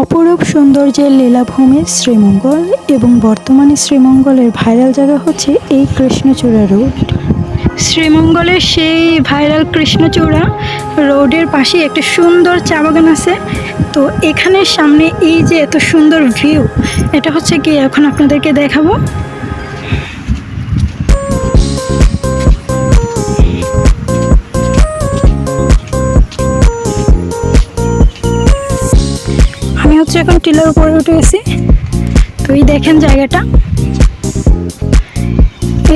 অপরূপ সৌন্দর্যের লীলাভূমি শ্রীমঙ্গল এবং বর্তমানে শ্রীমঙ্গলের ভাইরাল জায়গা হচ্ছে এই কৃষ্ণচূড়া রোড শ্রীমঙ্গলের সেই ভাইরাল কৃষ্ণচূড়া রোডের পাশে একটা সুন্দর চা বাগান আছে। তো এখানের সামনে এই যে এত সুন্দর ভিউ এটা হচ্ছে কি? এখন আপনাদেরকে দেখাবো। হচ্ছে এখন টিলার উপরে উঠে গেছি। তো এই দেখেন জায়গাটা।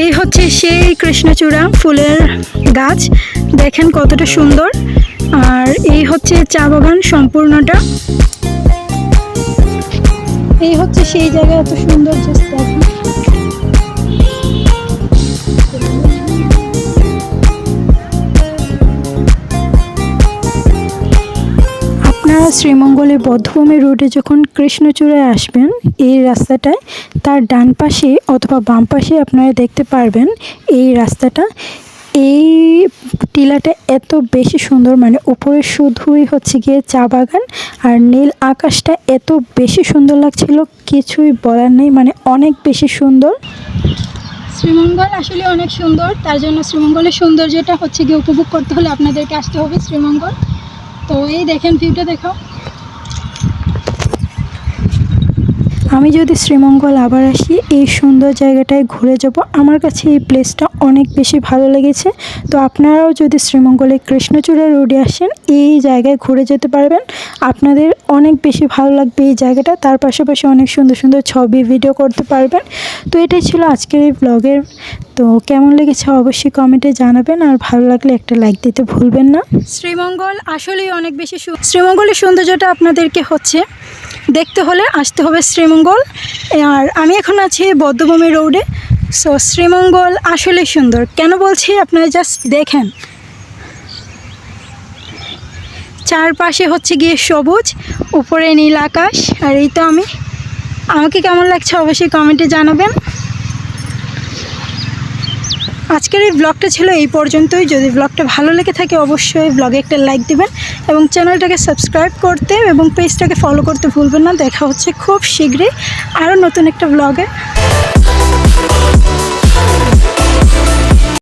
এই হচ্ছে সেই কৃষ্ণচূড়া ফুলের গাছ। দেখেন কতটা সুন্দর। আর এই হচ্ছে চা বাগান সম্পূর্ণটা। এই হচ্ছে সেই জায়গা এত সুন্দর জাস্ট দেখেন। শ্রীমঙ্গলের বদ্ধভূমি রোডে যখন কৃষ্ণচূড়ায় আসবেন, এই রাস্তাটায় তার ডান পাশে অথবা বাম পাশে আপনারা দেখতে পারবেন এই রাস্তাটা। এই টিলাটা এত বেশি সুন্দর মানে উপরে শুধুই হচ্ছে গিয়ে চা বাগান আর নীল আকাশটা এত বেশি সুন্দর লাগছিল, কিছুই বলার নেই মানে অনেক বেশি সুন্দর। শ্রীমঙ্গল আসলে অনেক সুন্দর, তার জন্য শ্রীমঙ্গলের সৌন্দর্যটা হচ্ছে গিয়ে উপভোগ করতে হলে আপনাদেরকে আসতে হবে শ্রীমঙ্গল। তো এই দেখেন ভিউটা দেখাও। আমি যদি শ্রীমঙ্গল আবার আসি, এই সুন্দর জায়গাটায় ঘুরে যাব। আমার কাছে এই প্লেসটা অনেক বেশি ভালো লেগেছে। তো আপনারাও যদি শ্রীমঙ্গলে কৃষ্ণচূড়া রোডে আসেন, এই জায়গায় ঘুরে যেতে পারবেন। আপনাদের অনেক বেশি ভালো লাগবে এই জায়গাটা। তার পাশাপাশি অনেক সুন্দর সুন্দর ছবি ভিডিও করতে পারবেন। তো এটাই ছিল আজকের এই ব্লগের তো কেমন লেগেছে অবশ্যই কমেন্টে জানাবেন। আর ভালো লাগলে একটা লাইক দিতে ভুলবেন না। শ্রীমঙ্গল আসলেই অনেক বেশি শ্রীমঙ্গলের সৌন্দর্যটা আপনাদেরকে হচ্ছে দেখতে হলে আসতে হবে শ্রীমঙ্গল। আর আমি এখন আছি বদ্ধভূমি রোডে। সো শ্রীমঙ্গল আসলে সুন্দর। কেন বলছি? আপনারা জাস্ট দেখেন। চারপাশে হচ্ছে গিয়ে সবুজ, উপরে নীল আকাশ। আর এই তো আমি। আমাকে কেমন লাগছে অবশ্যই কমেন্টে জানাবেন। আজকের এই ব্লগটা ছিল এই পর্যন্তই। যদি ব্লগটা ভালো লেগে থাকে অবশ্যই ব্লগে একটা লাইক দেবেন এবং চ্যানেলটাকে সাবস্ক্রাইব করতে এবং পেজটাকে ফলো করতে ভুলবেন না। দেখা হচ্ছে খুব শীঘ্রই আরও নতুন একটা ব্লগে